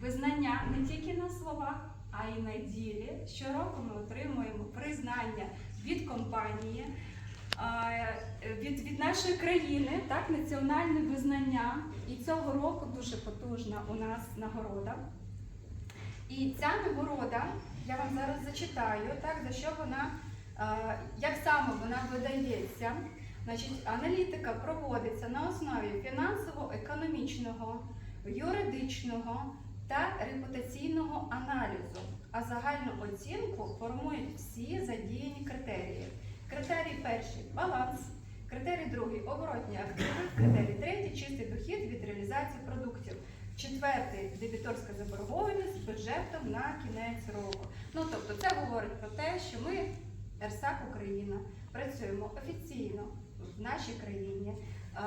визнання не тільки на словах, а й на ділі. Щороку ми отримуємо признання від компанії, від, від нашої країни, так, національне визнання. І цього року дуже потужна у нас нагорода. І ця нагорода, я вам зараз зачитаю, так, за що вона, як саме вона видається. Значить, аналітика проводиться на основі фінансово-економічного, юридичного та репутаційного аналізу, а загальну оцінку формують всі задіяні критерії. Критерій перший баланс, критерій другий оборотні активи, критерій третій чистий дохід від реалізації продуктів. Четвертий дебіторська заборгованість з бюджетом на кінець року. Ну тобто, це говорить про те, що ми, РСАК Україна, працюємо офіційно в нашій країні. Е,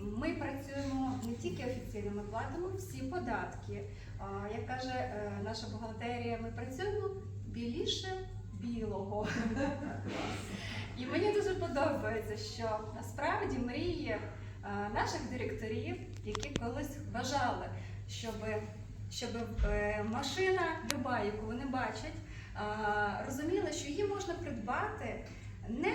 Ми працюємо не тільки офіційно, ми платимо всі податки. Е, Як каже е, наша бухгалтерія, ми працюємо біліше білого. І мені дуже подобається, що насправді мрії наших директорів, які колись вважали, щоб, щоб машина люба, яку вони бачать, розуміла, що її можна придбати не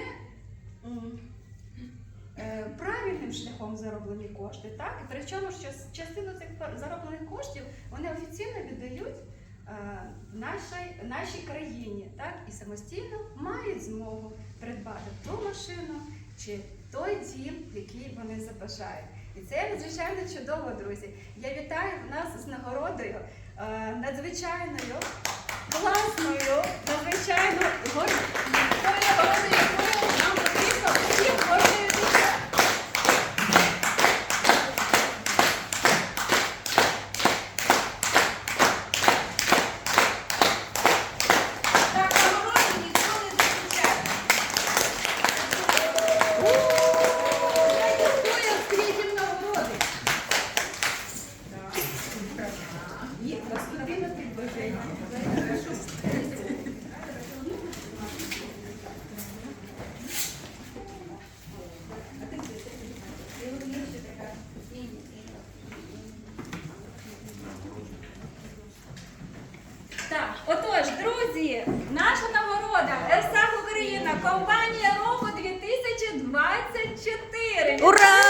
правильним шляхом зароблені кошти, так? І причому що частину цих зароблених коштів вони офіційно віддають е, нашій, нашій країні, так? І самостійно мають змогу придбати ту машину чи той дім, який вони забажають. І це надзвичайно чудово, друзі. Я вітаю нас з нагородою е, надзвичайною, класною, Так, отож, друзі, наша нагорода Україна, компанія року 2024. Ура!